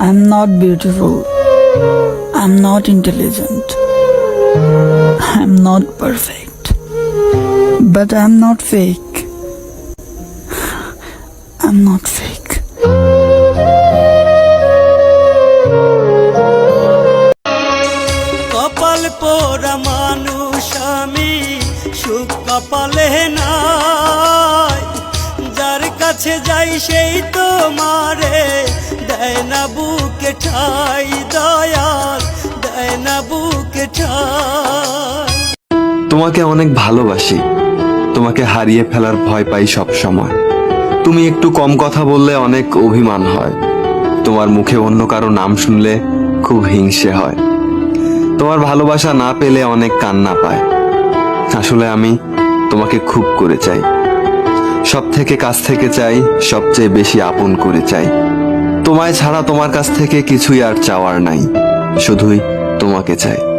I'm not beautiful. I'm not intelligent. I'm not perfect. But I'm not fake. I'm not fake. কপাল পোড়া মানুষ আমি সুখ কপালে নাই যার কাছে যাই সেই তো মারে দেয় বুকে ঠাই, দয়াল, দেয় না বুকে ঠাই। তোমাকে অনেক ভালোবাসি, তোমাকে হারিয়ে ফেলার ভয় পাই সব সময়। তুমি একটু কম কথা বললে অনেক অভিমান হয়। তোমার মুখে অন্য কারও নাম শুনলে খুব হিংসে হয়। তোমার ভালোবাসা না পেলে অনেক কান্না পায়। আসলে আমি তোমাকে খুব করে চাই। সব থেকে কাছ থেকে চাই, সবচেয়ে বেশি আপন করে চাই। তোমায় ছাড়া তোমার কাছ থেকে কিছুই আর চাওয়ার নাই। শুধুই তোমাকে চাই।